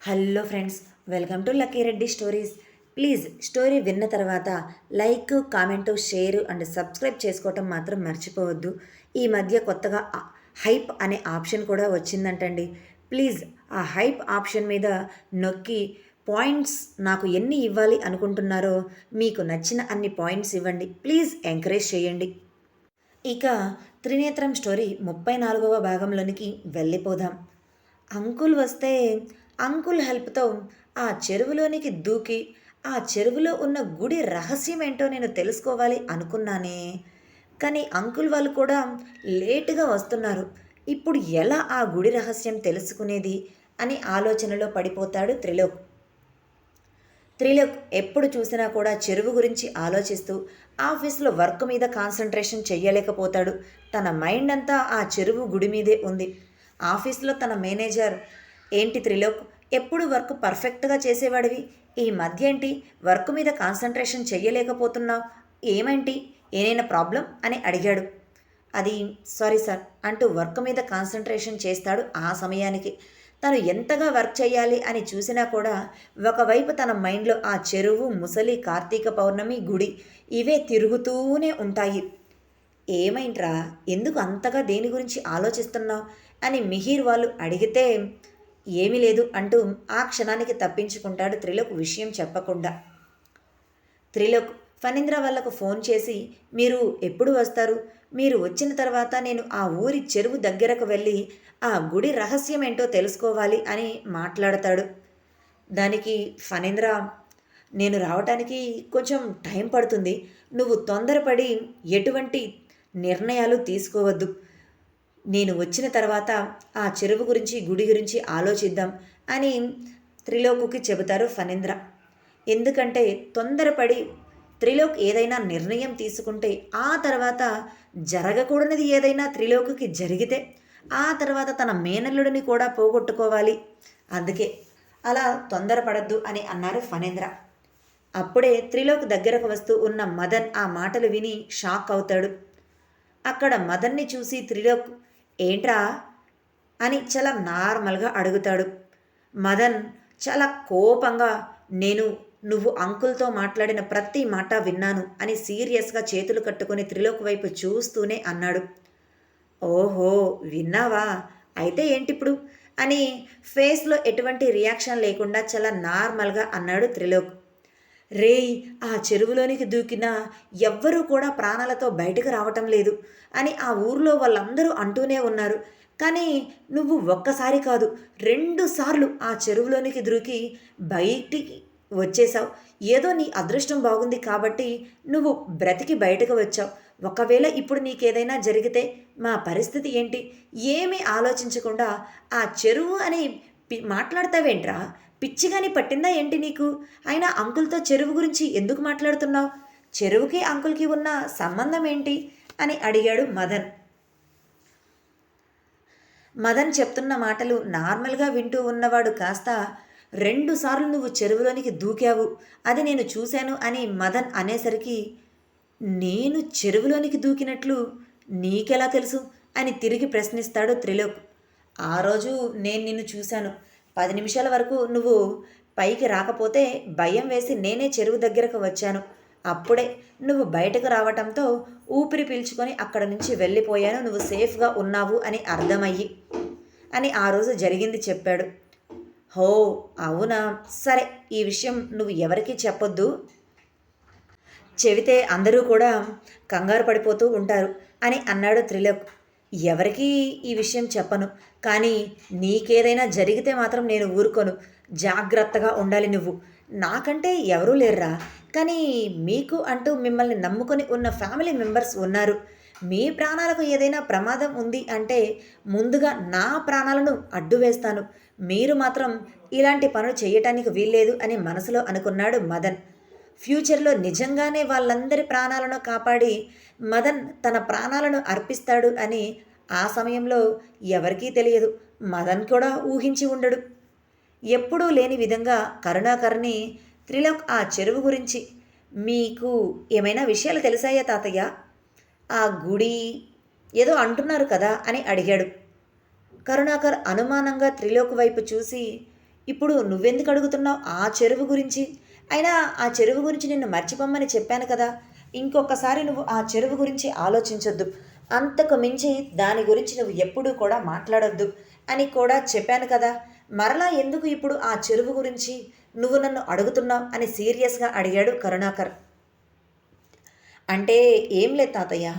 Hello friends welcome to Lucky Reddy stories. Please story విన్న తర్వాత like comment share and subscribe చేసుకోవటం మాత్రం మర్చిపోవద్దు. ఈ మధ్య కొత్తగా హైప్ అనే ఆప్షన్ కూడా వచ్చిందంటండి. ప్లీజ్ ఆ హైప్ ఆప్షన్ మీద నొక్కి పాయింట్స్ నాకు ఎన్ని ఇవ్వాలి అనుకుంటున్నారో మీకు నచ్చిన అన్ని పాయింట్స్ ఇవ్వండి. ప్లీజ్ ఎంకరేజ్ చేయండి. ఇక త్రినేత్రం స్టోరీ ముప్పై నాలుగవ భాగంలోనికి వెళ్ళిపోదాం. అంకుల్ వస్తే అంకుల్ హెల్ప్తో ఆ చెరువులోనికి దూకి ఆ చెరువులో ఉన్న గుడి రహస్యం ఏంటో నేను తెలుసుకోవాలి అనుకున్నానే. కానీ అంకుల్ వాళ్ళు కూడా లేటుగా వస్తున్నారు. ఇప్పుడు ఎలా ఆ గుడి రహస్యం తెలుసుకునేది అని ఆలోచనలో పడిపోతాడు త్రిలోక్. త్రిలోక్ ఎప్పుడు చూసినా కూడా చెరువు గురించి ఆలోచిస్తూ ఆఫీస్లో వర్క్ మీద కాన్సన్ట్రేషన్ చేయలేకపోతాడు తన మైండ్ అంతా ఆ చెరువు గుడి మీదే ఉంది. ఆఫీస్లో తన మేనేజర్ ఏంటి త్రిలోక్ ఎప్పుడు వర్క్ పర్ఫెక్ట్గా చేసేవాడివి? ఈ మధ్య ఏంటి? వర్క్ మీద కాన్సన్ట్రేషన్ చెయ్యలేకపోతున్నావు? ఏమేంటి? ఏదైనా ప్రాబ్లం అని అడిగాడు. అది సారీ సార్ అంటూ వర్క్ మీద కాన్సన్ట్రేషన్ చేస్తాడు ఆ సమయానికి. తను ఎంతగా వర్క్ చేయాలి అని చూసినా కూడా ఒకవైపు తన మైండ్లో ఆ చెరువు ముసలి కార్తీక పౌర్ణమి గుడి ఇవే తిరుగుతూనే ఉంటాయి. ఏమైంట్రా? ఎందుకు అంతగా దేని గురించి ఆలోచిస్తున్నావు? అని మిహిర్ వాళ్ళు అడిగితే ఏమీ లేదు అంటూ ఆ క్షణానికి తప్పించుకుంటాడు త్రిలోక్ విషయం చెప్పకుండా. త్రిలోక్ ఫణీంద్ర వాళ్ళకు ఫోన్ చేసి మీరు ఎప్పుడు వస్తారు? మీరు వచ్చిన తర్వాత నేను ఆ ఊరి చెరువు దగ్గరకు వెళ్ళి ఆ గుడి రహస్యం ఏంటో తెలుసుకోవాలి అని మాట్లాడతాడు. దానికి ఫణీంద్ర నేను రావటానికి కొంచెం టైం పడుతుంది. నువ్వు తొందరపడి ఎటువంటి నిర్ణయాలు తీసుకోవద్దు. నేను వచ్చిన తర్వాత ఆ చెరువు గురించి గుడి గురించి ఆలోచిద్దాం అని త్రిలోకుకి చెబుతారు ఫణీంద్ర. ఎందుకంటే తొందరపడి త్రిలోక్ ఏదైనా నిర్ణయం తీసుకుంటే ఆ తర్వాత జరగకూడనిది ఏదైనా త్రిలోకుకి జరిగితే ఆ తర్వాత తన మేనల్లుడిని కూడా పోగొట్టుకోవాలి. అందుకే అలా తొందరపడద్దు అని అన్నారు ఫణేంద్ర. అప్పుడే త్రిలోక్ దగ్గరకు వస్తూ ఉన్న మదన్ ఆ మాటలు విని షాక్ అవుతాడు. అక్కడ మదన్ని చూసి త్రిలోక్ ఏంట్రా? అని చాలా నార్మల్గా అడుగుతాడు. మదన్ చాలా కోపంగా నేను నువ్వు అంకుల్తో మాట్లాడిన ప్రతి మాట విన్నాను అని సీరియస్గా చేతులు కట్టుకొని త్రిలోక్ వైపు చూస్తూనే అన్నాడు. ఓహో విన్నావా? అయితే ఏంటిప్పుడు? అని ఫేస్లో ఎటువంటి రియాక్షన్ లేకుండా చాలా నార్మల్గా అన్నాడు త్రిలోక్. రేయ్ ఆ చెరువులోనికి దూకిన ఎవ్వరూ కూడా ప్రాణాలతో బయటకు రావటం లేదు అని ఆ ఊర్లో వాళ్ళందరూ అంటూనే ఉన్నారు. కానీ నువ్వు ఒక్కసారి కాదు రెండు సార్లు ఆ చెరువులోనికి దూకి బయటికి వచ్చేసావు ఏదో నీ అదృష్టం బాగుంది కాబట్టి నువ్వు బ్రతికి బయటకు వచ్చావు. ఒకవేళ ఇప్పుడు నీకేదైనా జరిగితే మా పరిస్థితి ఏంటి? ఏమీ ఆలోచించకుండా ఆ చెరువు అని పి- మాట్లాడతావేంట్రా? పిచ్చిగాని పట్టిందా ఏంటి నీకు? అయినా అంకుల్తో చెరువు గురించి ఎందుకు మాట్లాడుతున్నావు? చెరువుకి అంకుల్కి ఉన్న సంబంధం ఏంటి? అని అడిగాడు మదన్. మదన్ చెప్తున్న మాటలు నార్మల్గా వింటూ ఉన్నవాడు కాస్త రెండు సార్లు నువ్వు చెరువులోనికి దూకావు. అది నేను చూశాను అని మదన్ అనేసరికి నేను చెరువులోనికి దూకినట్లు నీకెలా తెలుసు? అని తిరిగి ప్రశ్నిస్తాడు త్రిలోక్. ఆ రోజు నేను నిన్ను చూశాను. పది నిమిషాల వరకు నువ్వు పైకి రాకపోతే భయం వేసి నేనే చెరువు దగ్గరకు వచ్చాను. అప్పుడే నువ్వు బయటకు రావటంతో ఊపిరి పీల్చుకొని అక్కడ నుంచి వెళ్ళిపోయాను. నువ్వు సేఫ్గా ఉన్నావు అని అర్థమయ్యి అని ఆ రోజు జరిగింది చెప్పాడు. హో అవునా? సరే ఈ విషయం నువ్వు ఎవరికీ చెప్పొద్దు. చెబితే అందరూ కూడా కంగారు పడిపోతూ ఉంటారు అని అన్నాడు త్రిలోక్. ఎవరికీ ఈ విషయం చెప్పను. కానీ నీకేదైనా జరిగితే మాత్రం నేను ఊరుకోను. జాగ్రత్తగా ఉండాలి నువ్వు. నాకంటే ఎవరూ లేరురా. కానీ మీకు అంటూ మిమ్మల్ని నమ్ముకొని ఉన్న ఫ్యామిలీ మెంబర్స్ ఉన్నారు. మీ ప్రాణాలకు ఏదైనా ప్రమాదం ఉంది అంటే ముందుగా నా ప్రాణాలను అడ్డు వేస్తాను. మీరు మాత్రం ఇలాంటి పనులు చేయటానికి వీల్లేదు అని మనసులో అనుకున్నాడు మదన్. ఫ్యూచర్లో నిజంగానే వాళ్ళందరి ప్రాణాలను కాపాడి మదన్ తన ప్రాణాలను అర్పిస్తాడు అని ఆ సమయంలో ఎవరికీ తెలియదు. మదన్ కూడా ఊహించి ఉండడు. ఎప్పుడూ లేని విధంగా కరుణాకర్ని త్రిలోక్ ఆ చెరువు గురించి మీకు ఏమైనా విషయాలు తెలిసాయా తాతయ్య? ఆ గుడి ఏదో అంటున్నారు కదా అని అడిగాడు. కరుణాకర్ అనుమానంగా త్రిలోక్ వైపు చూసి ఇప్పుడు నువ్వెందుకు అడుగుతున్నావు ఆ చెరువు గురించి? అయినా ఆ చెరువు గురించి నిన్ను మర్చిపోమ్మని చెప్పాను కదా. ఇంకొకసారి నువ్వు ఆ చెరువు గురించి ఆలోచించొద్దు. అంతకు మించి దాని గురించి నువ్వు ఎప్పుడూ కూడా మాట్లాడొద్దు అని కూడా చెప్పాను కదా. మరలా ఎందుకు ఇప్పుడు ఆ చెరువు గురించి నువ్వు నన్ను అడుగుతున్నావు అని సీరియస్గా అడిగాడు కరుణాకర్. అంటే ఏం లేదు తాతయ్య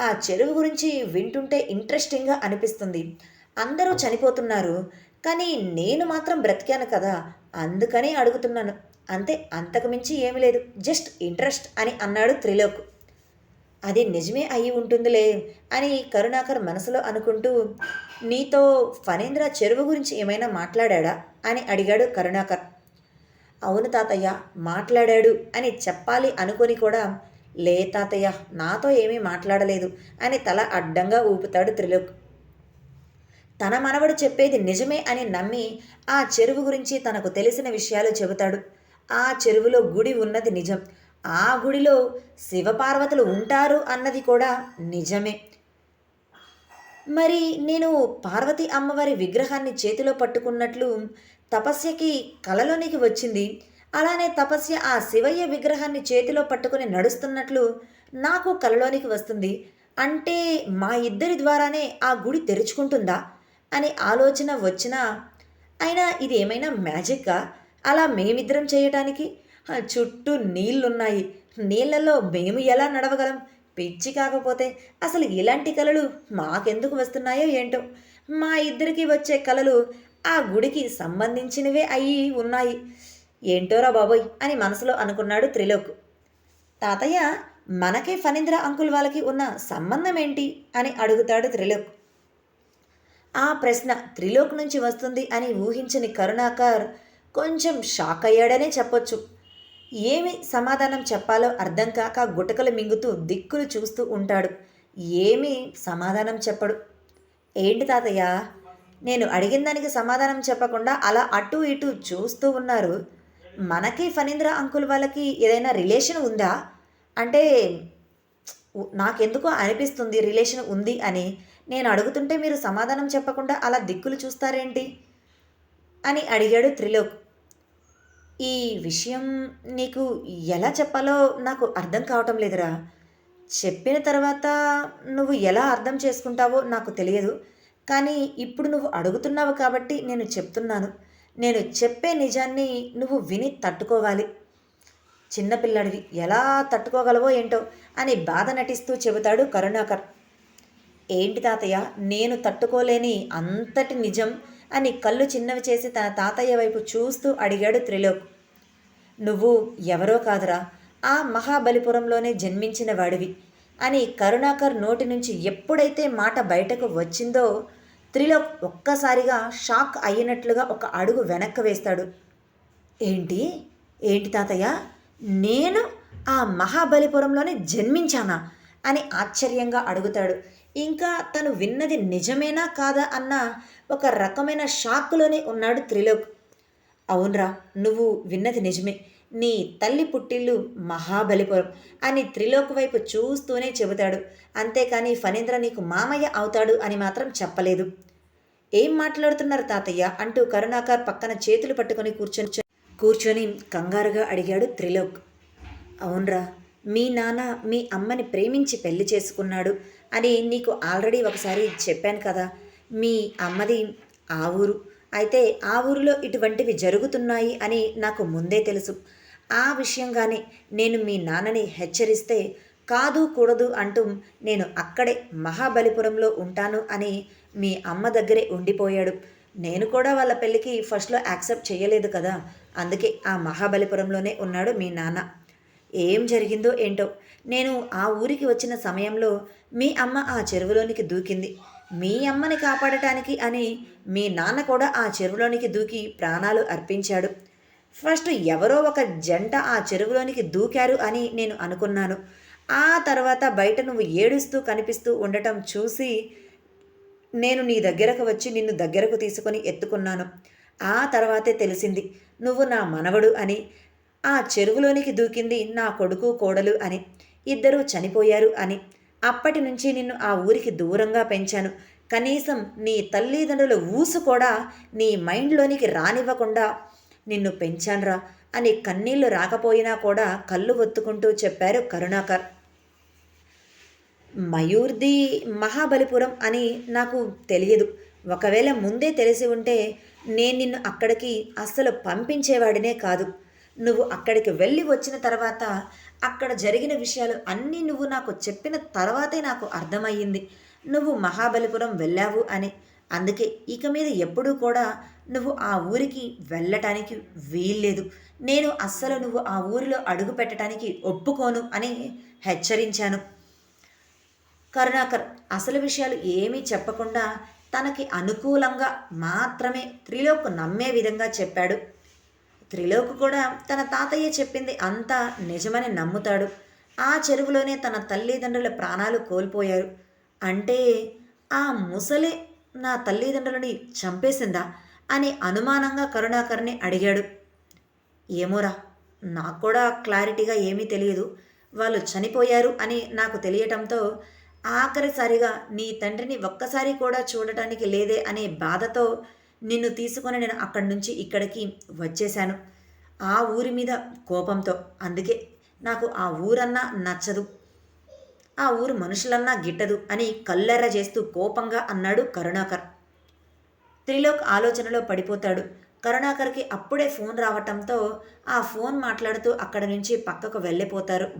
ఆ చెరువు గురించి వింటుంటే ఇంట్రెస్టింగ్గా అనిపిస్తుంది. అందరూ చనిపోతున్నారు కానీ నేను మాత్రం బ్రతికాను కదా అందుకని అడుగుతున్నాను. అంతే అంతకు మించి ఏమీ లేదు. జస్ట్ ఇంట్రెస్ట్ అని అన్నాడు త్రిలోక్. అది నిజమే అయి ఉంటుందిలే అని కరుణాకర్ మనసులో అనుకుంటూ నీతో ఫణేంద్ర చెరువు గురించి ఏమైనా మాట్లాడా అని అడిగాడు కరుణాకర్. అవును తాతయ్య మాట్లాడాడు అని చెప్పాలి అనుకొని కూడా లే తాతయ్య నాతో ఏమీ మాట్లాడలేదు అని తల అడ్డంగా ఊపుతాడు త్రిలోక్. తన మనవడు చెప్పేది నిజమే అని నమ్మి ఆ చెరువు గురించి తనకు తెలిసిన విషయాలు చెబుతాడు. ఆ చెరువులో గుడి ఉన్నది నిజం. ఆ గుడిలో శివపార్వతులు ఉంటారు అన్నది కూడా నిజమే. మరి నేను పార్వతి అమ్మవారి విగ్రహాన్ని చేతిలో పట్టుకున్నట్లు తపస్యకి కలలోనికి వచ్చింది. అలానే తపస్య ఆ శివయ్య విగ్రహాన్ని చేతిలో పట్టుకుని నడుస్తున్నట్లు నాకు కలలోనికి వస్తుంది. అంటే మా ఇద్దరి ద్వారానే ఆ గుడి తెరుచుకుంటుందా? అని ఆలోచన వచ్చినా అయినా ఇది ఏమైనా మ్యాజిక్కా? అలా మేమిద్దరం చేయటానికి చుట్టూ నీళ్ళున్నాయి. నీళ్ళలో మేము ఎలా నడవగలం? పిచ్చి కాకపోతే అసలు ఇలాంటి కళలు మాకెందుకు వస్తున్నాయో ఏంటో? మా ఇద్దరికి వచ్చే కళలు ఆ గుడికి సంబంధించినవే అయి ఉన్నాయి. ఏంటోరా బాబోయ్ అని మనసులో అనుకున్నాడు త్రిలోక్. తాతయ్య మనకే ఫణీంద్ర అంకుల్ వాళ్ళకి ఉన్న సంబంధం ఏంటి అని అడుగుతాడు త్రిలోక్. ఆ ప్రశ్న త్రిలోక్ నుంచి వస్తుంది అని ఊహించని కరుణాకర్ కొంచెం షాక్ అయ్యాడనే చెప్పొచ్చు. ఏమి సమాధానం చెప్పాలో అర్థం కాక గుటకలు మింగుతూ దిక్కులు చూస్తూ ఉంటాడు. ఏమీ సమాధానం చెప్పడు. ఏంటి తాతయ్య? నేను అడిగిన దానికి సమాధానం చెప్పకుండా అలా అటు ఇటు చూస్తూ ఉన్నారు. మనకి ఫణీంద్ర అంకుల్ వాళ్ళకి ఏదైనా రిలేషన్ ఉందా? అంటే నాకెందుకో అనిపిస్తుంది రిలేషన్ ఉంది అని. నేను అడుగుతుంటే మీరు సమాధానం చెప్పకుండా అలా దిక్కులు చూస్తారేంటి? అని అడిగాడు త్రిలోక్. ఈ విషయం నీకు ఎలా చెప్పాలో నాకు అర్థం కావటం లేదురా. చెప్పిన తర్వాత నువ్వు ఎలా అర్థం చేసుకుంటావో నాకు తెలియదు. కానీ ఇప్పుడు నువ్వు అడుగుతున్నావు కాబట్టి నేను చెప్తున్నాను. నేను చెప్పే నిజాన్ని నువ్వు విని తట్టుకోవాలి. చిన్నపిల్లడివి ఎలా తట్టుకోగలవో ఏంటో అని బాధ నటిస్తూ చెబుతాడు కరుణాకర్. ఏంటి తాతయ్య నేను తట్టుకోలేని అంతటి నిజం అని కళ్ళు చిన్నవి చేసి తన తాతయ్య వైపు చూస్తూ అడిగాడు త్రిలోక్. నువ్వు ఎవరో కాదురా ఆ మహాబలిపురంలోనే జన్మించిన వాడివి అని కరుణాకర్ నోటి నుంచి ఎప్పుడైతే మాట బయటకు వచ్చిందో త్రిలోక్ ఒక్కసారిగా షాక్ అయినట్లుగా ఒక అడుగు వెనక్కి వేస్తాడు. ఏంటి? ఏంటి తాతయ్య? నేను ఆ మహాబలిపురంలోనే జన్మించానా? అని ఆశ్చర్యంగా అడుగుతాడు. ఇంకా తను విన్నది నిజమేనా కాదా అన్న ఒక రకమైన షాక్లోనే ఉన్నాడు త్రిలోక్. అవునరా నువ్వు విన్నది నిజమే. నీ తల్లి పుట్టిల్లు మహాబలిపురం అని త్రిలోక్ వైపు చూస్తూనే చెబుతాడు. అంతేకాని ఫణీంద్ర నీకు మామయ్య అవుతాడు అని మాత్రం చెప్పలేదు. ఏం మాట్లాడుతున్నారు తాతయ్య? అంటూ కరుణాకర్ పక్కన చేతులు పట్టుకొని కూర్చొని కూర్చొని కంగారుగా అడిగాడు త్రిలోక్. అవునరా మీ నాన్న మీ అమ్మని ప్రేమించి పెళ్ళి చేసుకున్నాడు. అని నీకు ఆల్రెడీ ఒకసారి చెప్పాను కదా మీ అమ్మది ఆ ఊరు. అయితే ఆ ఊరిలో ఇటువంటివి జరుగుతున్నాయి అని నాకు ముందే తెలుసు. ఆ విషయంగానే నేను మీ నాన్నని హెచ్చరిస్తే కాదు కూడదు అంటూ నేను అక్కడే మహాబలిపురంలో ఉంటాను అని మీ అమ్మ దగ్గరే ఉండిపోయాడు. నేను కూడా వాళ్ళ పెళ్ళికి ఫస్ట్లో యాక్సెప్ట్ చేయలేదు కదా అందుకే ఆ మహాబలిపురంలోనే ఉన్నాడు మీ నాన్న. ఏం జరిగిందో ఏంటో? నేను ఆ ఊరికి వచ్చిన సమయంలో మీ అమ్మ ఆ చెరువులోనికి దూకింది. మీ అమ్మని కాపాడటానికి అని మీ నాన్న కూడా ఆ చెరువులోనికి దూకి ప్రాణాలు అర్పించాడు. ఫస్ట్ ఎవరో ఒక జంట ఆ చెరువులోనికి దూకారు అని నేను అనుకున్నాను. ఆ తర్వాత బయట నువ్వు ఏడుస్తూ కనిపిస్తూ ఉండటం చూసి నేను నీ దగ్గరకు వచ్చి నిన్ను దగ్గరకు తీసుకొని ఎత్తుకున్నాను. ఆ తర్వాతే తెలిసింది నువ్వు నా మనవడు అని. ఆ చెరువులోనికి దూకింది నా కొడుకు కోడలు అని. ఇద్దరూ చనిపోయారు అని. అప్పటి నుంచి నిన్ను ఆ ఊరికి దూరంగా పెంచాను. కనీసం నీ తల్లిదండ్రుల ఊసు కూడా నీ మైండ్లోనికి రానివ్వకుండా నిన్ను పెంచాన్రా అని కన్నీళ్ళు రాకపోయినా కూడా కళ్ళు ఒత్తుకుంటూ చెప్పారు కరుణాకర్. మయూర్ది మహాబలిపురం అని నాకు తెలియదు. ఒకవేళ ముందే తెలిసి ఉంటే నేను నిన్ను అక్కడికి అస్సలు పంపించేవాడినే కాదు. నువ్వు అక్కడికి వెళ్ళి వచ్చిన తర్వాత అక్కడ జరిగిన విషయాలు అన్నీ నువ్వు నాకు చెప్పిన తర్వాతే నాకు అర్థమయ్యింది. నువ్వు మహాబలిపురం వెళ్ళావు అని. అందుకే ఇక మీద ఎప్పుడూ కూడా నువ్వు ఆ ఊరికి వెళ్ళటానికి వీల్లేదు. నేను అస్సలు నువ్వు ఆ ఊరిలో అడుగు పెట్టడానికి ఒప్పుకోను అని హెచ్చరించాను. కరుణాకర్ అసలు విషయాలు ఏమీ చెప్పకుండా తనకి అనుకూలంగా మాత్రమే త్రిలోక్ నమ్మే విధంగా చెప్పాడు. త్రిలోక్ కూడా తన తాతయ్య చెప్పింది అంతా నిజమని నమ్ముతాడు. ఆ చెరువులోనే తన తల్లిదండ్రుల ప్రాణాలు కోల్పోయారు. అంటే ఆ ముసలే నా తల్లిదండ్రులని చంపేసిందా అని అనుమానంగా కరుణాకర్ని అడిగాడు. ఏమోరా నాకు కూడా క్లారిటీగా ఏమీ తెలియదు. వాళ్ళు చనిపోయారు అని నాకు తెలియటంతో ఆఖరిసారిగా నీ తండ్రిని ఒక్కసారి కూడా చూడటానికి లేదే అనే బాధతో నిన్ను తీసుకొని నేను అక్కడి నుంచి ఇక్కడికి వచ్చేశాను. ఆ ఊరి మీద కోపంతో. అందుకే నాకు ఆ ఊరన్నా నచ్చదు. ఆ ఊరు మనుషులన్నా గిట్టదు అని కల్లెర్ర చేస్తూ కోపంగా అన్నాడు కరుణాకర్. త్రిలోక్ ఆలోచనలో పడిపోతాడు. కరుణాకర్కి అప్పుడే ఫోన్ రావటంతో ఆ ఫోన్ మాట్లాడుతూ అక్కడి నుంచి పక్కకు వెళ్ళిపోతారు.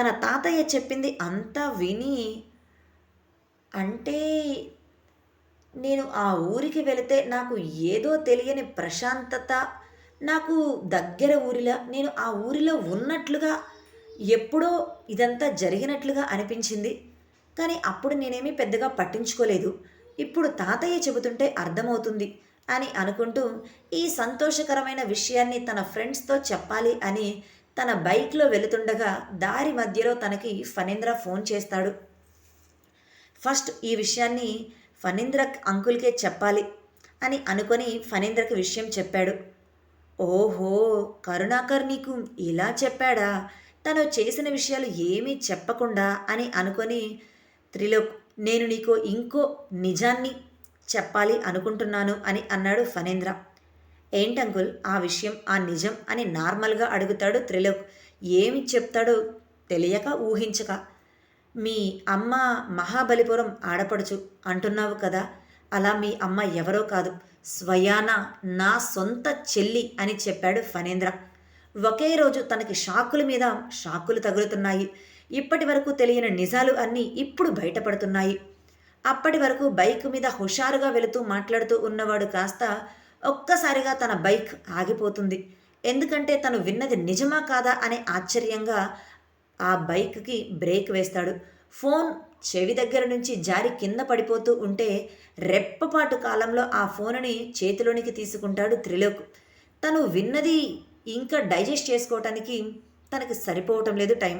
తన తాతయ్య చెప్పింది అంతా విని అంటే నేను ఆ ఊరికి వెళితే నాకు ఏదో తెలియని ప్రశాంతత నాకు దగ్గర ఊరిలా నేను ఆ ఊరిలో ఉన్నట్లుగా ఎప్పుడో ఇదంతా జరిగినట్లుగా అనిపించింది. కానీ అప్పుడు నేనేమీ పెద్దగా పట్టించుకోలేదు. ఇప్పుడు తాతయ్య చెబుతుంటే అర్థమవుతుంది అని అనుకుంటూ ఈ సంతోషకరమైన విషయాన్ని తన ఫ్రెండ్స్తో చెప్పాలి అని తన బైక్లో వెళుతుండగా దారి మధ్యలో తనకి ఫణీంద్ర ఫోన్ చేస్తాడు. ఫస్ట్ ఈ విషయాన్ని ఫణీంద్ర అంకుల్కే చెప్పాలి అని అనుకొని ఫణీంద్రకి విషయం చెప్పాడు. ఓహో కరుణాకర్ నీకు ఇలా చెప్పాడా? తను చేసిన విషయాలు ఏమీ చెప్పకుండా అని అనుకొని త్రిలోక్ నేను నీకు ఇంకో నిజాన్ని చెప్పాలి అనుకుంటున్నాను అని అన్నాడు ఫణేంద్ర. ఏంటంకుల్ ఆ విషయం ఆ నిజం అని నార్మల్గా అడుగుతాడు త్రిలోక్. ఏమి చెప్తాడో తెలియక ఊహించక మీ అమ్మ మహాబలిపురం ఆడపడుచు అంటున్నావు కదా. అలా మీ అమ్మ ఎవరో కాదు. స్వయాన నా సొంత చెల్లి అని చెప్పాడు ఫణేంద్ర. ఒకే రోజు తనకి షాకుల మీద షాకులు తగులుతున్నాయి. ఇప్పటి వరకు తెలియని నిజాలు అన్నీ ఇప్పుడు బయటపడుతున్నాయి. అప్పటి వరకు బైక్ మీద హుషారుగా వెళుతూ మాట్లాడుతూ ఉన్నవాడు కాస్త ఒక్కసారిగా తన బైక్ ఆగిపోతుంది. ఎందుకంటే తను విన్నది నిజమా కాదా అనే ఆశ్చర్యంగా ఆ బైక్కి బ్రేక్ వేస్తాడు. ఫోన్ చెవి దగ్గర నుంచి జారి కింద పడిపోతూ ఉంటే రెప్పపాటు కాలంలో ఆ ఫోనుని చేతిలోనికి తీసుకుంటాడు త్రిలోక్. తను విన్నది ఇంకా డైజెస్ట్ చేసుకోవటానికి తనకి సరిపోవటం లేదు టైం.